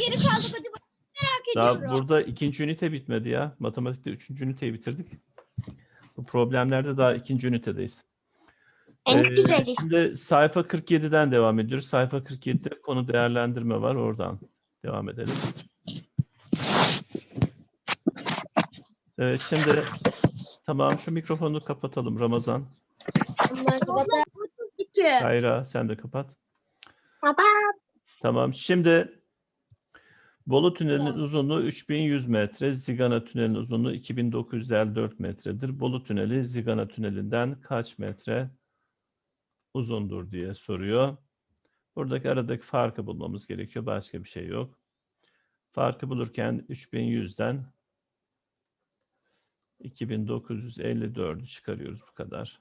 geri kaldık acaba? Merak Daha ediyorum. burada ikinci ünite bitmedi ya. Matematikte üçüncü üniteyi bitirdik. Bu problemlerde daha ikinci ünitedeyiz. En Ee, güzel. Şimdi sayfa 47'den devam ediyoruz. Sayfa 47'de konu değerlendirme var. Oradan devam edelim. Evet şimdi tamam şu mikrofonu kapatalım Ramazan. Kayra sen de kapat. Baba. Tamam şimdi Bolu Tüneli'nin uzunluğu 3100 metre, Zigana Tüneli'nin uzunluğu 2954 metredir. Bolu Tüneli Zigana Tüneli'nden kaç metre uzundur diye soruyor. Buradaki aradaki farkı bulmamız gerekiyor. Başka bir şey yok. Farkı bulurken 3100'den 2954'ü çıkarıyoruz bu kadar.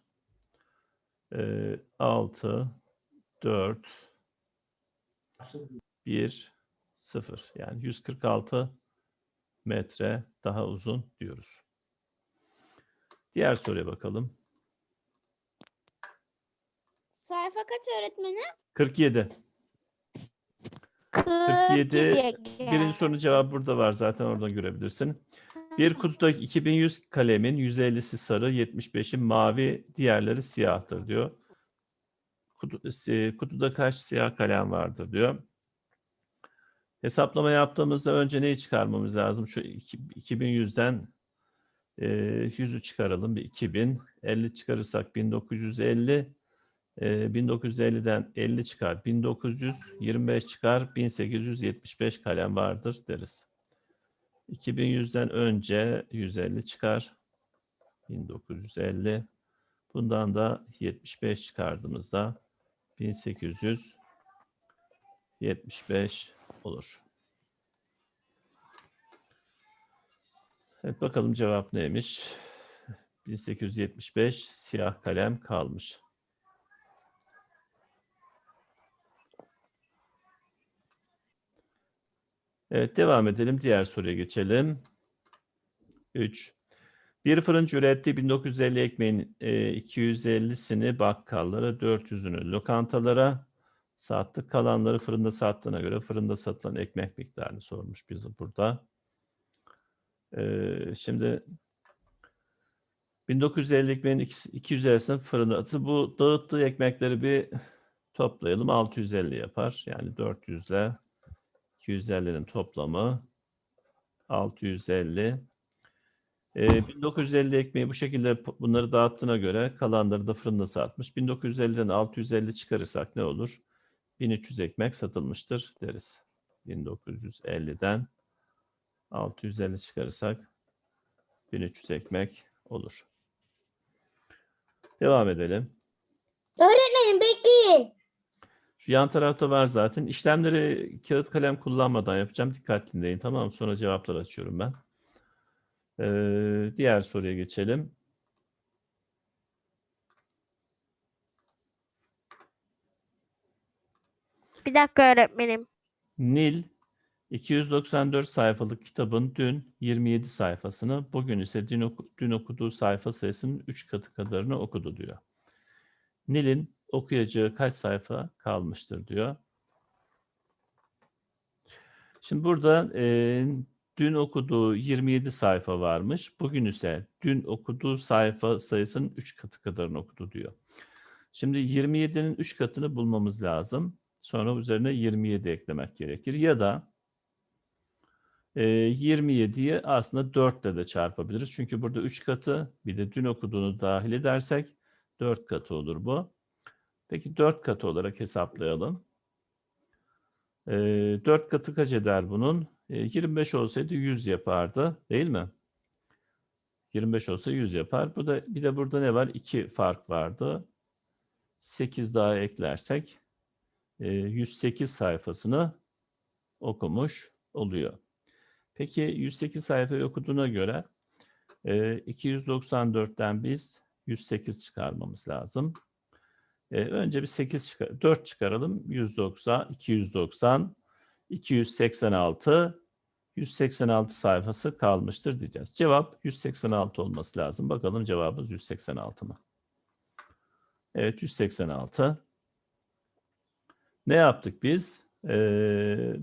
Ee, 6, 4, 1, 0. Yani 146 metre daha uzun diyoruz. Diğer soruya bakalım. Sayfa kaç öğretmenim? 47. 47. Birinci sorunun cevabı burada var zaten oradan görebilirsin. Bir kutudaki 2100 kalemin 150'si sarı, 75'i mavi, diğerleri siyahtır diyor. Kutu, si- kutuda kaç siyah kalem vardır diyor. Hesaplama yaptığımızda önce neyi çıkarmamız lazım? Şu iki- 2100'den e, 100'ü çıkaralım. Bir 2000. 50 çıkarırsak 1950. E, 1950'den 50 çıkar. 1925 çıkar. 1875 kalem vardır deriz. 2100'den önce 150 çıkar. 1950. Bundan da 75 çıkardığımızda 1875 olur. Evet bakalım cevap neymiş? 1875 siyah kalem kalmış. Evet devam edelim. Diğer soruya geçelim. 3. Bir fırıncı ürettiği 1950 ekmeğin e, 250'sini bakkallara, 400'ünü lokantalara sattı. Kalanları fırında sattığına göre fırında satılan ekmek miktarını sormuş bize burada. E, şimdi 1950 ekmeğin 250'sini fırına attı. Bu dağıttığı ekmekleri bir toplayalım. 650 yapar. Yani 400 ile 250'nin toplamı 650. Ee, 1950 ekmeği bu şekilde bunları dağıttığına göre kalanları da fırında satmış. 1950'den 650 çıkarırsak ne olur? 1300 ekmek satılmıştır deriz. 1950'den 650 çıkarırsak 1300 ekmek olur. Devam edelim. Öğretmenim bekleyin. Şu yan tarafta var zaten. İşlemleri kağıt kalem kullanmadan yapacağım. Dikkatli dinleyin tamam mı? Sonra cevaplar açıyorum ben. Ee, diğer soruya geçelim. Bir dakika öğretmenim. Nil 294 sayfalık kitabın dün 27 sayfasını, bugün ise dün, oku- dün okuduğu sayfa sayısının 3 katı kadarını okudu diyor. Nil'in okuyacağı kaç sayfa kalmıştır diyor. Şimdi burada e, dün okuduğu 27 sayfa varmış. Bugün ise dün okuduğu sayfa sayısının 3 katı kadarını okudu diyor. Şimdi 27'nin 3 katını bulmamız lazım. Sonra üzerine 27 eklemek gerekir. Ya da e, 27'yi aslında 4 ile de çarpabiliriz. Çünkü burada 3 katı bir de dün okuduğunu dahil edersek 4 katı olur bu. Peki 4 katı olarak hesaplayalım. E, 4 katı kaç eder bunun? E, 25 olsaydı 100 yapardı değil mi? 25 olsa 100 yapar. Bu da bir de burada ne var? 2 fark vardı. 8 daha eklersek 108 sayfasını okumuş oluyor. Peki 108 sayfayı okuduğuna göre e, 294'ten biz 108 çıkarmamız lazım. E, önce bir 8 çıkar, 4 çıkaralım. 190, 290, 286, 186 sayfası kalmıştır diyeceğiz. Cevap 186 olması lazım. Bakalım cevabımız 186 mı? Evet 186. Ne yaptık biz? Ee,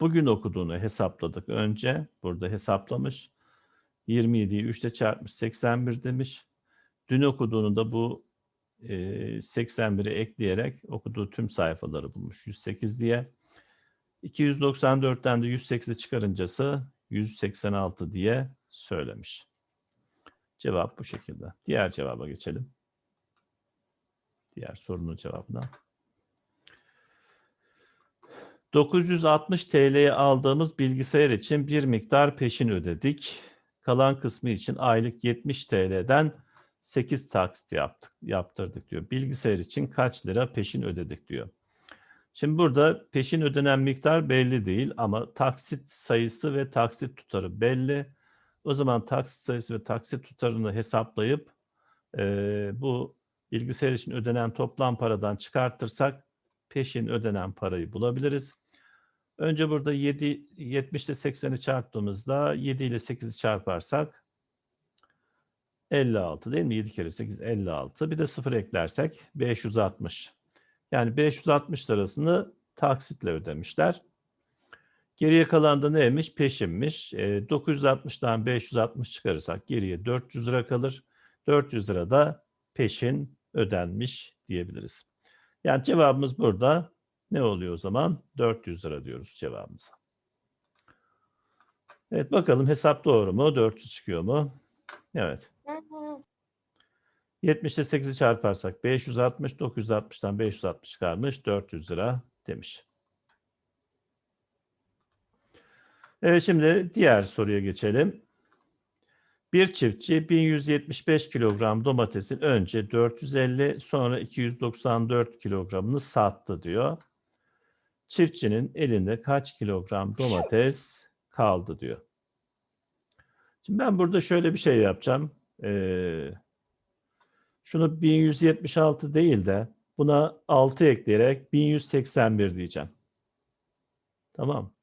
bugün okuduğunu hesapladık önce. Burada hesaplamış. 27'yi 3 ile çarpmış 81 demiş. Dün okuduğunu da bu e, 81'i ekleyerek okuduğu tüm sayfaları bulmuş 108 diye. 294'ten de 108'i çıkarıncası 186 diye söylemiş. Cevap bu şekilde. Diğer cevaba geçelim. Diğer sorunun cevabına. 960 TL'ye aldığımız bilgisayar için bir miktar peşin ödedik. Kalan kısmı için aylık 70 TL'den 8 taksit yaptık, yaptırdık diyor. Bilgisayar için kaç lira peşin ödedik diyor. Şimdi burada peşin ödenen miktar belli değil ama taksit sayısı ve taksit tutarı belli. O zaman taksit sayısı ve taksit tutarını hesaplayıp eee, bu bilgisayar için ödenen toplam paradan çıkartırsak peşin ödenen parayı bulabiliriz. Önce burada 7, 70 ile 80'i çarptığımızda 7 ile 8'i çarparsak 56 değil mi? 7 kere 8 56. Bir de 0 eklersek 560. Yani 560 lirasını taksitle ödemişler. Geriye kalan da neymiş? Peşinmiş. E, 960'dan 560 çıkarırsak geriye 400 lira kalır. 400 lira da peşin ödenmiş diyebiliriz. Yani cevabımız burada ne oluyor o zaman? 400 lira diyoruz cevabımıza. Evet bakalım hesap doğru mu? 400 çıkıyor mu? Evet. 70 ile 8'i çarparsak 560, 960'dan 560 çıkarmış 400 lira demiş. Evet şimdi diğer soruya geçelim. Bir çiftçi 1175 kilogram domatesin önce 450 sonra 294 kilogramını sattı diyor. Çiftçinin elinde kaç kilogram domates kaldı diyor. Şimdi ben burada şöyle bir şey yapacağım. Ee, şunu 1176 değil de buna 6 ekleyerek 1181 diyeceğim. Tamam.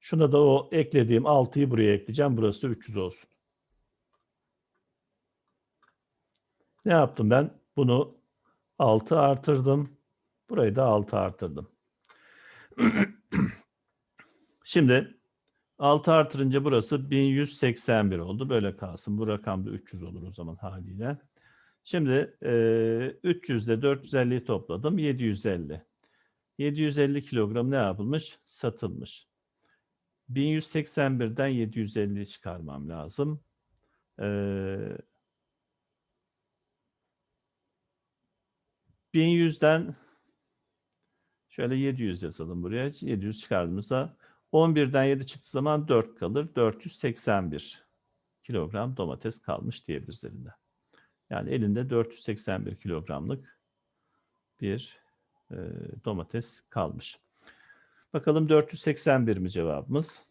Şuna da o eklediğim 6'yı buraya ekleyeceğim. Burası 300 olsun. Ne yaptım ben? Bunu 6 artırdım. Burayı da 6 artırdım. Şimdi 6 artırınca burası 1181 oldu. Böyle kalsın. Bu rakam da 300 olur o zaman haliyle. Şimdi e, 300 ile 450'yi topladım. 750. 750 kilogram ne yapılmış? Satılmış. 1181'den 750'yi çıkarmam lazım. Ee, 1100'den şöyle 700 yazalım buraya. 700 çıkardığımızda 11'den 7 çıktığı zaman 4 kalır. 481 kilogram domates kalmış diyebiliriz elinde. Yani elinde 481 kilogramlık bir e, domates kalmış. Bakalım 481 mi cevabımız?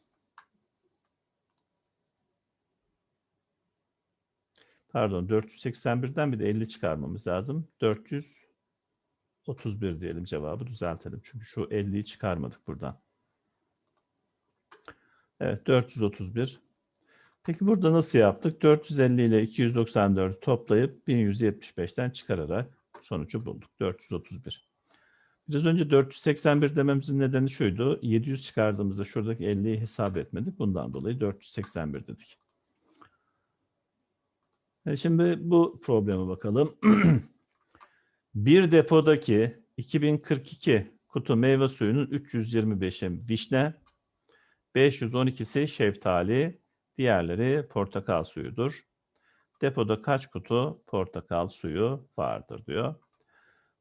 Pardon 481'den bir de 50 çıkarmamız lazım. 431 diyelim cevabı düzeltelim. Çünkü şu 50'yi çıkarmadık buradan. Evet 431. Peki burada nasıl yaptık? 450 ile 294 toplayıp 1175'ten çıkararak sonucu bulduk. 431. Biraz önce 481 dememizin nedeni şuydu. 700 çıkardığımızda şuradaki 50'yi hesap etmedik. Bundan dolayı 481 dedik. E şimdi bu probleme bakalım. bir depodaki 2042 kutu meyve suyunun 325'i vişne, 512'si şeftali, diğerleri portakal suyudur. Depoda kaç kutu portakal suyu vardır diyor.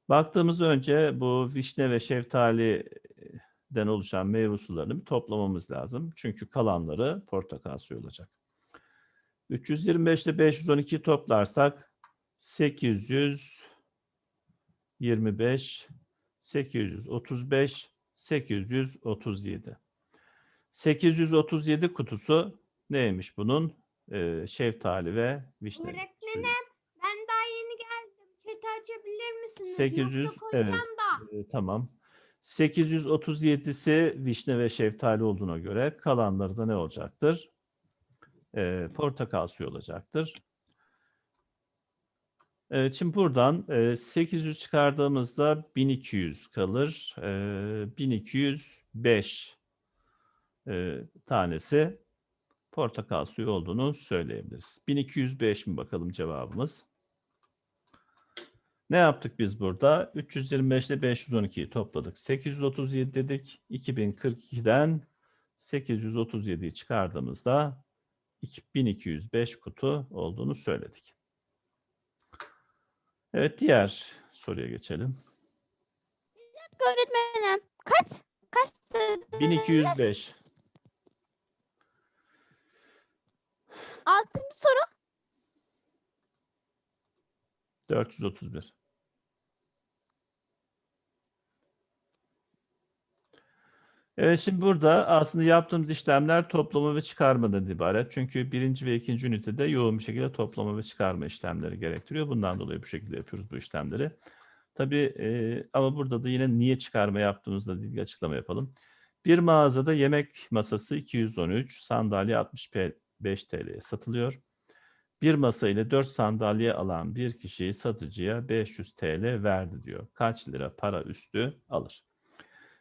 Baktığımız önce bu vişne ve şeftaliden oluşan meyve sularını bir toplamamız lazım. Çünkü kalanları portakal suyu olacak. 325 ile 512 toplarsak 825, 835, 837. 837 kutusu neymiş bunun? Ee, şeftali ve vişne. Öğretmenim ben daha yeni geldim. Chat açabilir misiniz? 800 Nokta evet da. e, tamam. 837'si vişne ve şeftali olduğuna göre kalanları da ne olacaktır? E, portakal suyu olacaktır. Evet şimdi buradan e, 800 çıkardığımızda 1200 kalır. E, 1205 e, tanesi portakal suyu olduğunu söyleyebiliriz. 1205 mi bakalım cevabımız? Ne yaptık biz burada? 325 ile 512'yi topladık. 837 dedik. 2042'den 837'yi çıkardığımızda 1205 kutu olduğunu söyledik. Evet diğer soruya geçelim. Öğretmenim kaç kaç 1205. Altıncı soru. 431. Evet şimdi burada aslında yaptığımız işlemler toplama ve çıkarmadan ibaret. Çünkü birinci ve ikinci ünitede yoğun bir şekilde toplama ve çıkarma işlemleri gerektiriyor. Bundan dolayı bu şekilde yapıyoruz bu işlemleri. Tabii e, ama burada da yine niye çıkarma yaptığımızla ilgili açıklama yapalım. Bir mağazada yemek masası 213, sandalye 65 TL'ye satılıyor. Bir masa ile 4 sandalye alan bir kişi satıcıya 500 TL verdi diyor. Kaç lira para üstü alır?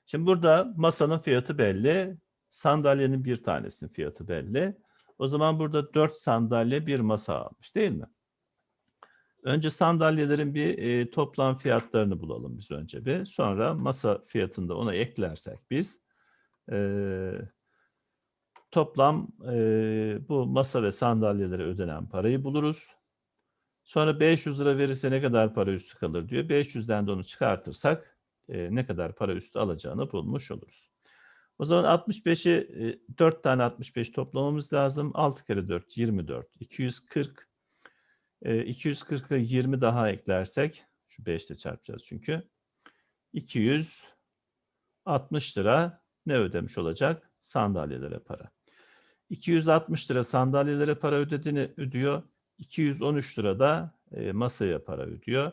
Şimdi burada masanın fiyatı belli. Sandalyenin bir tanesinin fiyatı belli. O zaman burada 4 sandalye bir masa almış değil mi? Önce sandalyelerin bir e, toplam fiyatlarını bulalım biz önce bir. Sonra masa fiyatını da ona eklersek biz e, toplam e, bu masa ve sandalyelere ödenen parayı buluruz. Sonra 500 lira verirse ne kadar para üstü kalır diyor. 500'den de onu çıkartırsak e, ne kadar para üstü alacağını bulmuş oluruz. O zaman 65'i e, 4 tane 65 toplamamız lazım. 6 kere 4 24. 240. E, 240'a 20 daha eklersek şu 5 ile çarpacağız çünkü. 260 lira ne ödemiş olacak? Sandalyelere para. 260 lira sandalyelere para ödediğini ödüyor. 213 lira da e, masaya para ödüyor.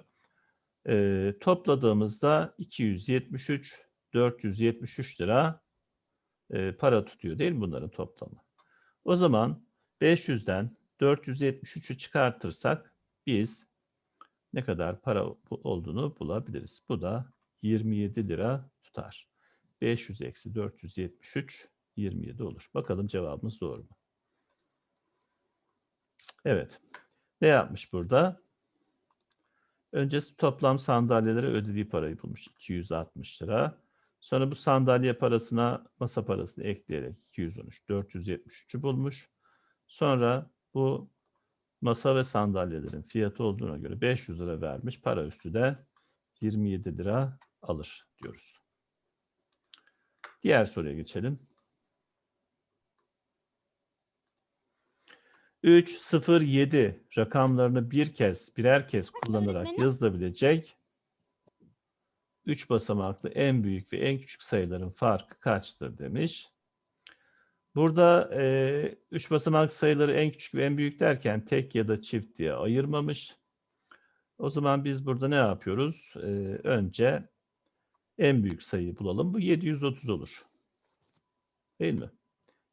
E, topladığımızda 273, 473 lira e, para tutuyor değil mi bunların toplamı? O zaman 500'den 473'ü çıkartırsak biz ne kadar para olduğunu bulabiliriz. Bu da 27 lira tutar. 500 eksi 473 27 olur. Bakalım cevabımız doğru mu? Evet. Ne yapmış burada? Önce toplam sandalyelere ödediği parayı bulmuş. 260 lira. Sonra bu sandalye parasına masa parasını ekleyerek 213, 473'ü bulmuş. Sonra bu masa ve sandalyelerin fiyatı olduğuna göre 500 lira vermiş. Para üstü de 27 lira alır diyoruz. Diğer soruya geçelim. 3, 0, 7 rakamlarını bir kez, birer kez kullanarak yazılabilecek 3 basamaklı en büyük ve en küçük sayıların farkı kaçtır demiş. Burada 3 basamaklı sayıları en küçük ve en büyük derken tek ya da çift diye ayırmamış. O zaman biz burada ne yapıyoruz? Ee, önce en büyük sayıyı bulalım. Bu 730 olur. Değil mi?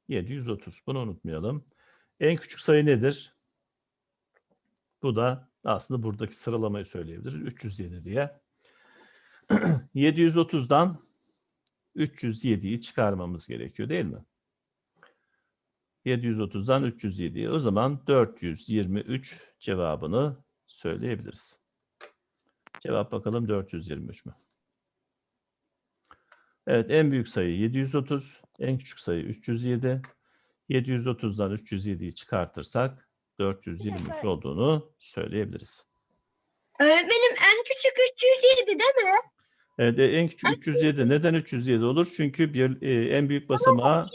730. Bunu unutmayalım. En küçük sayı nedir? Bu da aslında buradaki sıralamayı söyleyebiliriz. 307 diye. 730'dan 307'yi çıkarmamız gerekiyor değil mi? 730'dan 307'yi. O zaman 423 cevabını söyleyebiliriz. Cevap bakalım 423 mü? Evet en büyük sayı 730, en küçük sayı 307. 730'dan 307'yi çıkartırsak 423 olduğunu söyleyebiliriz. Öğretmenim en küçük 307 değil mi? Evet en küçük 307. Neden 307 olur? Çünkü bir e, en büyük basamağa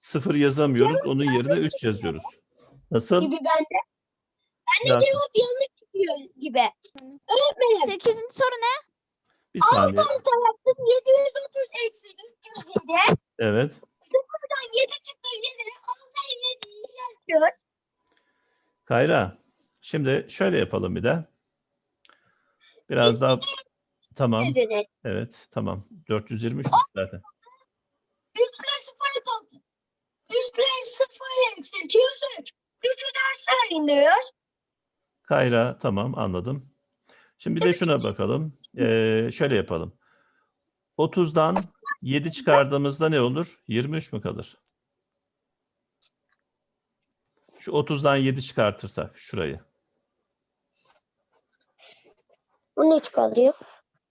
0 yazamıyoruz. Onun yerine 3 yazıyoruz. Nasıl? Gibi bende. Bende Nasıl? cevap yanlış çıkıyor gibi. Öğretmenim Sekizinci soru ne? Bir 6 saniye. tarafım 730 eksi 307. Evet. Buradan 7 çıktı 7. 6 7'yi yazıyor. Kayra. Şimdi şöyle yapalım bir de. Biraz daha tamam. Dediniz. Evet tamam. 423 zaten. 3'ler 0'ı toplu. 3'ler 0'ı eksi 203. 3'ü dersler indiriyoruz. Kayra tamam anladım. Şimdi bir de şuna bakalım. Ee, şöyle yapalım. 30'dan 7 çıkardığımızda ne olur? 23 mü kalır? Şu 30'dan 7 çıkartırsak şurayı. 13 kalıyor.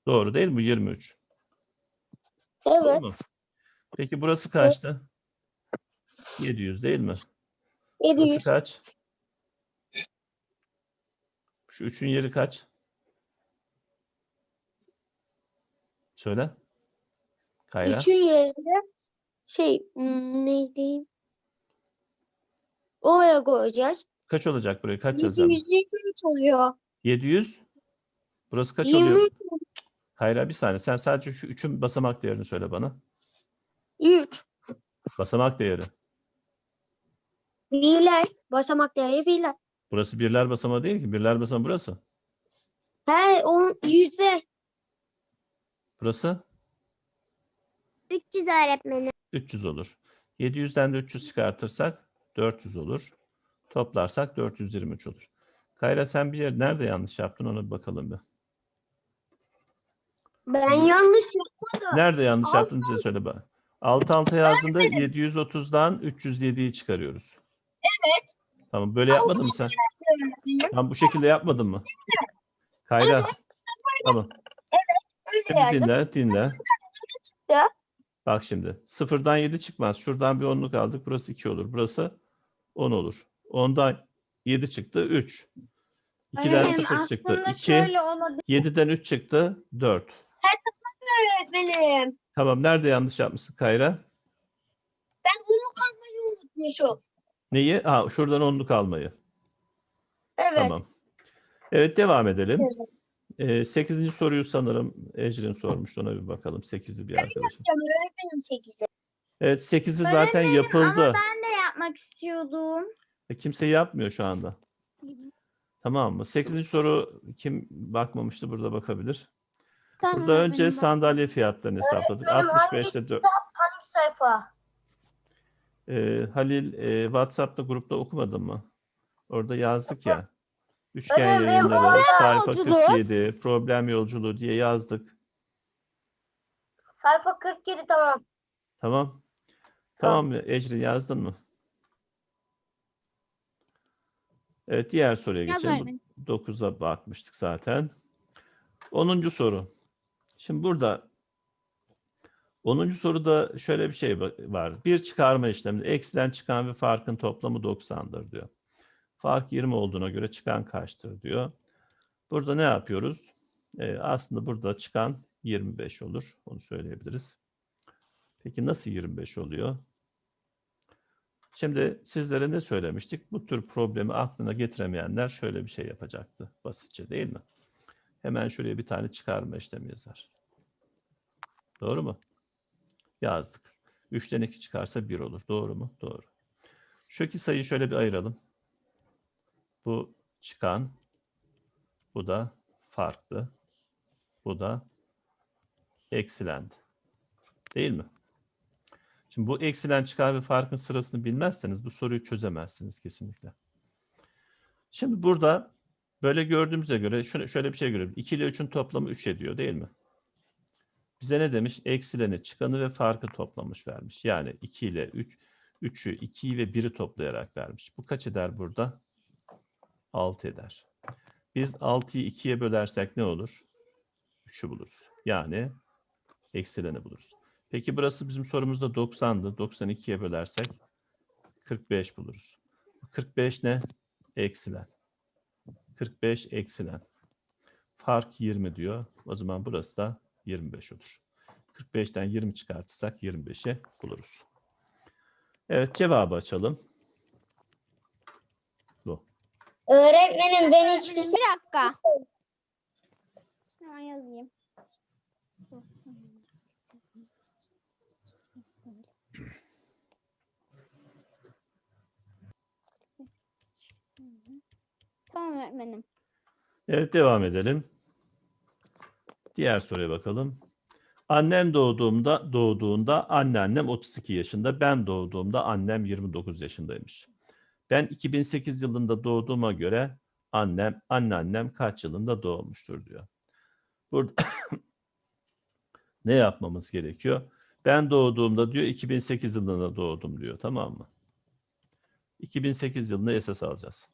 Doğru değil mi? 23. Evet. Doğru mu? Peki burası kaçtı? 700 değil mi? Burası 700. kaç? Şu üçün yeri kaç? Söyle. Kayra. 3'ün yerine şey hmm, neydi? Oraya koyacağız. Kaç olacak buraya? Kaç yazacağım? 723 oluyor. 700. Burası kaç oluyor? 23 Kayra bir saniye. Sen sadece şu üçün basamak değerini söyle bana. 3. Basamak değeri. Birler. Basamak değeri birler. Burası birler basamağı değil ki. Birler basamağı burası. He on yüzde. Burası 300 öğretmenim. 300 olur. 700'den de 300 çıkartırsak 400 olur. Toplarsak 423 olur. Kayra sen bir yer nerede yanlış yaptın ona bir bakalım bir. Ben yanlış yapmadım. Nerede yanlış Altı yaptın bize söyle bana. Alt alta yazdığında 730'dan 307'yi çıkarıyoruz. Evet. Tamam böyle yapmadın mı sen? Tamam bu şekilde yapmadın mı? Kayra. Tamam. Öyle Hadi yazdım. dinle dinle. Ya. Bak şimdi sıfırdan 7 çıkmaz. Şuradan bir onluk aldık. Burası 2 olur. Burası 10 olur. 10'dan 7 çıktı 3. 2'den Öğretmenim, 0 çıktı aslında 2. şöyle olabilir. 7'den 3 çıktı 4. Öğretmenim. Tamam nerede yanlış yapmışsın Kayra? Ben onu kalmayı unutmuşum. Neyi? Ha şuradan onluk almayı. Evet. Tamam. Evet devam edelim. Ee, 8. soruyu sanırım Ecrin sormuştu. Ona bir bakalım. 8'i bir arkadaşım. Yapacağım öğretmenim 8'i. Evet 8'i zaten Öğretmenim, yapıldı. Ama ben de yapmak istiyordum. E, Kimse yapmıyor şu anda. Tamam mı? 8. soru kim bakmamıştı burada bakabilir. Tamam Burada önce öğretmenim, sandalye fiyatlarını hesapladık. Öğretmenim, 65'te dö- Hangi sayfa? Halil e, WhatsApp'ta grupta okumadın mı? Orada yazdık ya. Üçgen Öğretmenim, yayınları, problem sayfa yolculuğu. 47, problem yolculuğu diye yazdık. Sayfa 47 tamam. Tamam. Tamam mı? Ecrin yazdın mı? Evet diğer soruya Yaz geçelim. öğretmenim. 9'a bakmıştık zaten. 10. soru. Şimdi burada 10. soruda şöyle bir şey ba- var. Bir çıkarma işleminde eksiden çıkan ve farkın toplamı 90'dır diyor. Fark 20 olduğuna göre çıkan kaçtır diyor. Burada ne yapıyoruz? Ee, aslında burada çıkan 25 olur. Onu söyleyebiliriz. Peki nasıl 25 oluyor? Şimdi sizlere ne söylemiştik? Bu tür problemi aklına getiremeyenler şöyle bir şey yapacaktı. Basitçe değil mi? Hemen şuraya bir tane çıkarma işlemi yazar. Doğru mu? Yazdık. 3'ten 2 çıkarsa 1 olur. Doğru mu? Doğru. Şu iki sayıyı şöyle bir ayıralım. Bu çıkan. Bu da farklı. Bu da eksilendi. Değil mi? Şimdi bu eksilen çıkar ve farkın sırasını bilmezseniz bu soruyu çözemezsiniz kesinlikle. Şimdi burada böyle gördüğümüze göre şöyle, şöyle bir şey görüyoruz. 2 ile 3'ün toplamı 3 ediyor değil mi? Bize ne demiş? Eksileni, çıkanı ve farkı toplamış vermiş. Yani 2 ile 3, 3'ü, 2'yi ve 1'i toplayarak vermiş. Bu kaç eder burada? 6 eder. Biz 6'yı 2'ye bölersek ne olur? 3'ü buluruz. Yani eksileni buluruz. Peki burası bizim sorumuzda 90'dı. 92'ye bölersek 45 buluruz. 45 ne? Eksilen. 45 eksilen. Fark 20 diyor. O zaman burası da 25 olur. 45'ten 20 çıkartırsak 25'i buluruz. Evet cevabı açalım. Öğretmenim ben hiç Bir dakika. Hemen yazayım. Tamam öğretmenim. Evet devam edelim. Diğer soruya bakalım. Annem doğduğumda doğduğunda anneannem 32 yaşında, ben doğduğumda annem 29 yaşındaymış. Ben 2008 yılında doğduğuma göre annem anneannem kaç yılında doğmuştur diyor. Burada ne yapmamız gerekiyor? Ben doğduğumda diyor 2008 yılında doğdum diyor. Tamam mı? 2008 yılında esas alacağız.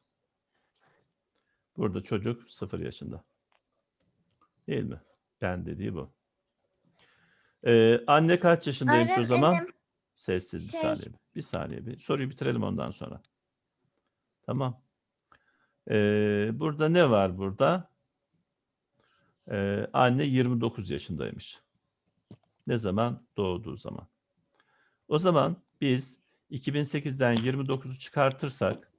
Burada çocuk 0 yaşında. Değil mi? Ben dediği bu. Ee, anne kaç yaşındaymış o zaman? Öğretmenim, Sessiz bir şey- saniye. Bir saniye bir. Soruyu bitirelim ondan sonra. Tamam. Ee, burada ne var burada? Ee, anne 29 yaşındaymış. Ne zaman? Doğduğu zaman. O zaman biz 2008'den 29'u çıkartırsak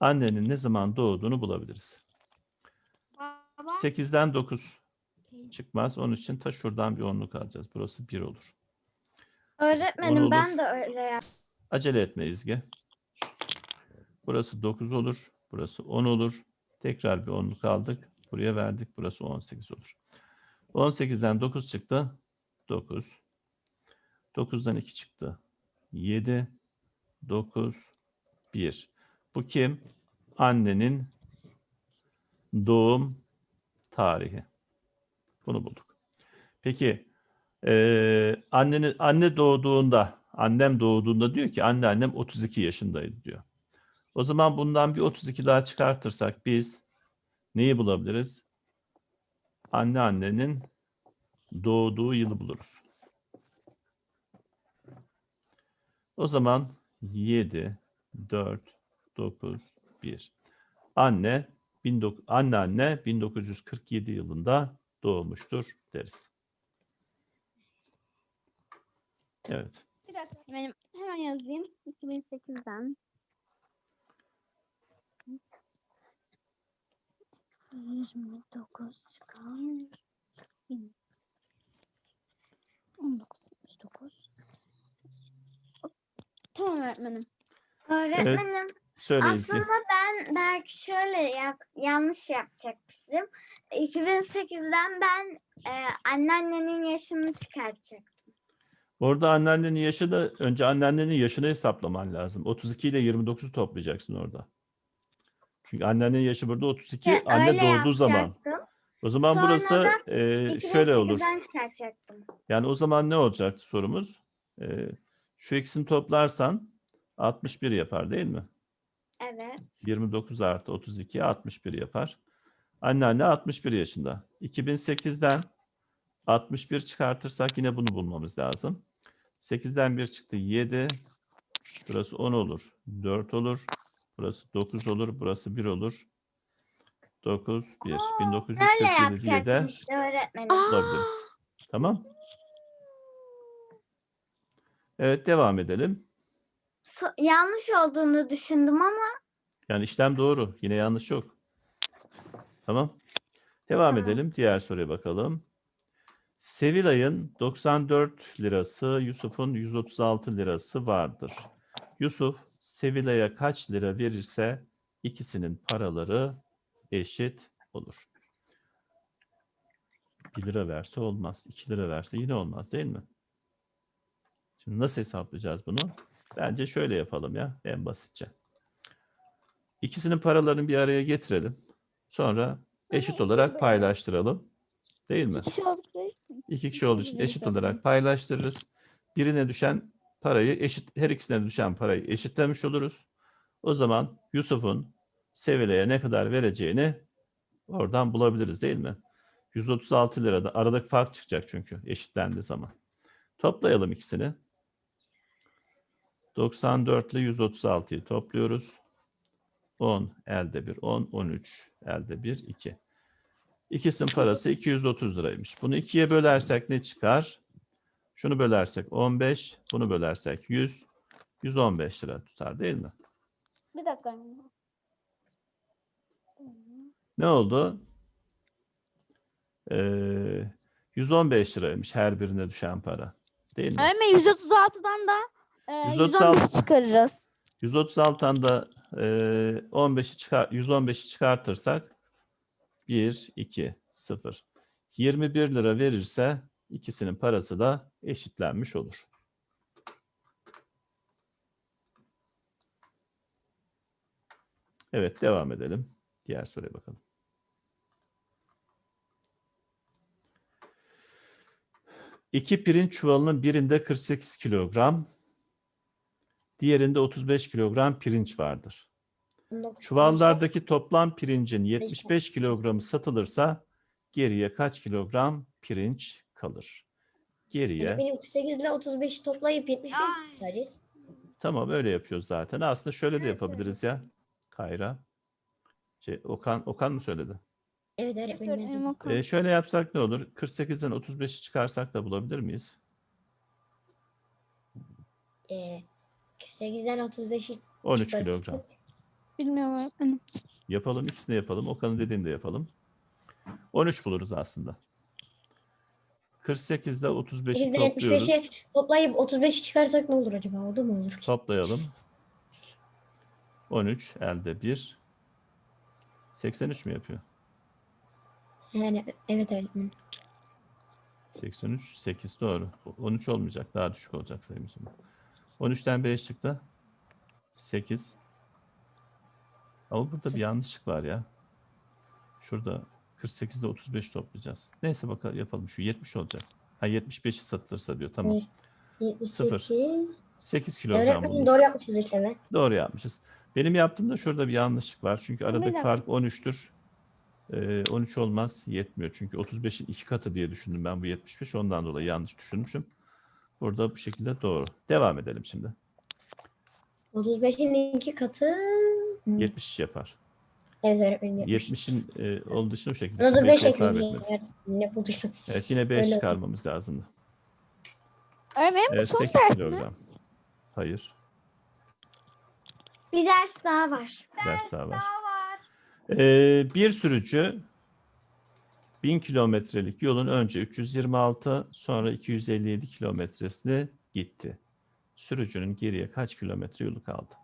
annenin ne zaman doğduğunu bulabiliriz. Baba. 8'den 9 çıkmaz. Onun için ta şuradan bir onluk alacağız. Burası 1 olur. Öğretmenim olur. ben de öyle yaptım. Acele etme İzge. Burası 9 olur. Burası 10 olur. Tekrar bir onluk aldık. Buraya verdik. Burası 18 olur. 18'den 9 çıktı. 9. 9'dan 2 çıktı. 7. 9. 1. Bu kim? Annenin doğum tarihi. Bunu bulduk. Peki eee annenin anne doğduğunda, annem doğduğunda diyor ki anne annem 32 yaşındaydı diyor. O zaman bundan bir 32 daha çıkartırsak biz neyi bulabiliriz? Anne annenin doğduğu yılı buluruz. O zaman 7, 4, 9, 1. Anne 19 anne anne 1947 yılında doğmuştur deriz. Evet. Bir dakika benim hemen yazayım. 2008'den. Yirmi dokuz. Bin- On dokuz yetmiş dokuz. Tamam öğretmenim. Öğretmenim Söyle İzgi. aslında ben belki şöyle yap, yanlış yapacakmışım. 2008'den ben e, anneannenin yaşını çıkartacaktım. Orada anneannenin yaşı da önce anneannenin yaşını hesaplaman lazım. 32 ile 29'u toplayacaksın orada. Çünkü anneannenin yaşı burada 32, Ve anne doğduğu zaman. O zaman Sonra burası e, şöyle olur. 2008'den çıkartacaktım. Yani o zaman ne olacaktı sorumuz? E, şu ikisini toplarsan 61 yapar değil mi? Evet. 29 artı 32 61 yapar. Anneanne 61 yaşında. 2008'den 61 çıkartırsak yine bunu bulmamız lazım. 8'den 1 çıktı 7. Burası 10 olur. 4 olur. Burası 9 olur. Burası 1 olur. 9, 1. Böyle 1947 diye de işte öğretmenim. bulabiliriz. Tamam. Evet devam edelim. So- yanlış olduğunu düşündüm ama Yani işlem doğru. Yine yanlış yok. Tamam. Devam Tamam. edelim. Diğer soruya bakalım. Sevilay'ın 94 lirası, Yusuf'un 136 lirası vardır. Yusuf, Sevilay'a kaç lira verirse ikisinin paraları eşit olur. 1 lira verse olmaz. 2 lira verse yine olmaz değil mi? Şimdi nasıl hesaplayacağız bunu? Bence şöyle yapalım ya en basitçe. İkisinin paralarını bir araya getirelim. Sonra eşit olarak paylaştıralım. Değil mi? İki kişi olduğu için eşit olarak paylaştırırız. Birine düşen parayı eşit, her ikisine düşen parayı eşitlemiş oluruz. O zaman Yusuf'un Sevilay'a ne kadar vereceğini oradan bulabiliriz değil mi? 136 lirada aradaki fark çıkacak çünkü eşitlendiği zaman. Toplayalım ikisini. 94 ile 136'yı topluyoruz. 10 elde 1, 10, 13 elde 1, 2. İkisinin parası 230 liraymış. Bunu ikiye bölersek ne çıkar? Şunu bölersek 15, bunu bölersek 100, 115 lira tutar değil mi? Bir dakika. Ne oldu? Ee, 115 liraymış her birine düşen para. Değil mi? Öğretmenim 136'dan da e, 136 115 çıkarırız. 136'dan da e, 15'i çıkar 115'i çıkartırsak 1 2 0 21 lira verirse ikisinin parası da eşitlenmiş olur. Evet devam edelim. Diğer soruya bakalım. İki pirinç çuvalının birinde 48 kilogram, diğerinde 35 kilogram pirinç vardır. Çuvallardaki toplam pirincin 75 kilogramı satılırsa geriye kaç kilogram pirinç kalır? Geriye. Benim 48 ile 35'i toplayıp 75 Ay. Tamam öyle yapıyoruz zaten. Aslında şöyle de yapabiliriz ya. Kayra. Şey, Okan, Okan mı söyledi? Evet öğretmenim. Ee, şöyle yapsak ne olur? 48'den 35'i çıkarsak da bulabilir miyiz? Ee, 48'den 35'i 13 çıkarırsak- kilogram. Bilmiyorum öğretmenim. Yapalım ikisini yapalım. Okan'ın dediğini de yapalım. 13 buluruz aslında. 48'de 35'i 48'den topluyoruz. 75'i toplayıp 35'i çıkarsak ne olur acaba? O da mı olur ki? Toplayalım. 13 elde 1. 83 mü yapıyor? Yani evet öğretmenim. 83, 8 doğru. 13 olmayacak. Daha düşük olacak sayımız. 13'ten 5 çıktı. 8. Ama burada bir yanlışlık var ya. Şurada 48'de 35 toplayacağız. Neyse bakalım yapalım. Şu 70 olacak. Ha 75'i satılırsa diyor. Tamam. Evet. 78. 8 kilogram Öğretmenim doğru yapmışız işlemi. Doğru yapmışız. Benim yaptığımda şurada bir yanlışlık var. Çünkü aradaki fark 13'tür. Ee, 13 olmaz. Yetmiyor. Çünkü 35'in iki katı diye düşündüm ben bu 75. Ondan dolayı yanlış düşünmüşüm. Burada bu şekilde doğru. Devam edelim şimdi. 35'in iki katı. Hmm. 70 yapar. Evet öğretmenim yapmış. 70'in e, olduğu dışında bu şekilde. Burada Şimdi 5 beşi hesap ekledim. etmedik. Ne bulduysan. Evet yine 5 Öyle oldu. çıkarmamız lazımdı. Öğretmenim bu Evet son 8 ders mi? kilogram. Hayır. Bir ders daha var. Ders daha var. Daha var. Ee, bir sürücü 1000 kilometrelik yolun önce 326 sonra 257 kilometresini gitti. Sürücünün geriye kaç kilometre yolu kaldı?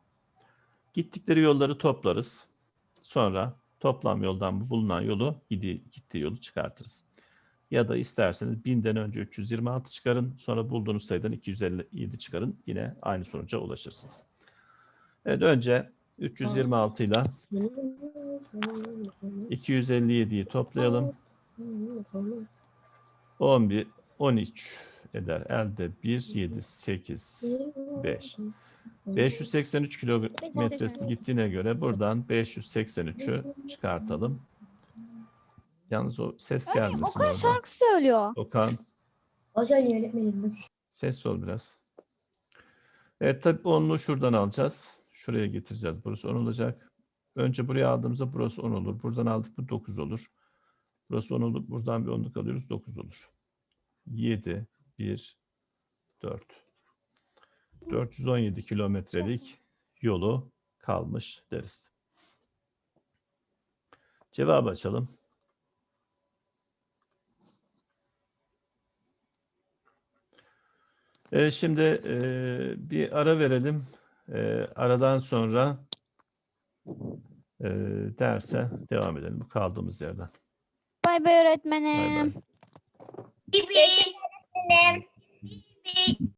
Gittikleri yolları toplarız. Sonra toplam yoldan bulunan yolu gidi- gittiği yolu çıkartırız. Ya da isterseniz 1000'den önce 326 çıkarın. Sonra bulduğunuz sayıdan 257 çıkarın. Yine aynı sonuca ulaşırsınız. Evet önce 326 ile 257'yi toplayalım. 11, 13 eder. Elde 1, 7, 8, 5. 583 kilometresi gittiğine göre buradan 583'ü çıkartalım. Yalnız o ses gelmesin Okan oradan. şarkı söylüyor. Okan O söylüyor öğretmenim. ses ol biraz. Evet tabii onlu şuradan alacağız. Şuraya getireceğiz. Burası 10 olacak. Önce buraya aldığımızda burası 10 olur. Buradan aldık mı 9 olur. Burası 10 olur. Buradan bir onluk alıyoruz. 9 olur. 7, 1, 4. 417 kilometrelik yolu kalmış deriz. Cevabı açalım. Ee, şimdi e, bir ara verelim. Ee, aradan sonra e, derse devam edelim. Bu kaldığımız yerden. Bay bay Bay öğretmenim. bay. Bibi.